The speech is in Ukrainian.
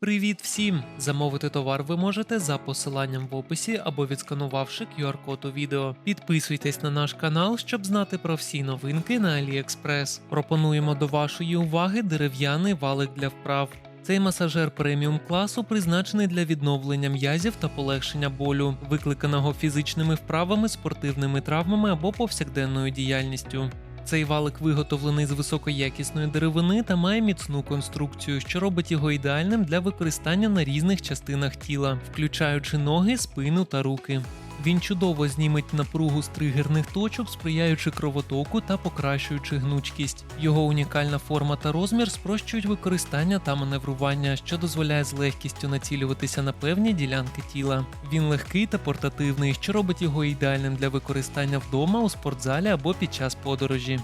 Привіт всім! Замовити товар ви можете за посиланням в описі або відсканувавши QR-код у відео. Підписуйтесь на наш канал, щоб знати про всі новинки на AliExpress. Пропонуємо до вашої уваги дерев'яний валик для вправ. Цей масажер преміум класу призначений для відновлення м'язів та полегшення болю, викликаного фізичними вправами, спортивними травмами або повсякденною діяльністю. Цей валик виготовлений з високоякісної деревини та має міцну конструкцію, що робить його ідеальним для використання на різних частинах тіла, включаючи ноги, спину та руки. Він чудово зніметь напругу з тригерних точок, сприяючи кровотоку та покращуючи гнучкість. Його унікальна форма та розмір спрощують використання та маневрування, що дозволяє з легкістю націлюватися на певні ділянки тіла. Він легкий та портативний, що робить його ідеальним для використання вдома у спортзалі або під час подорожі.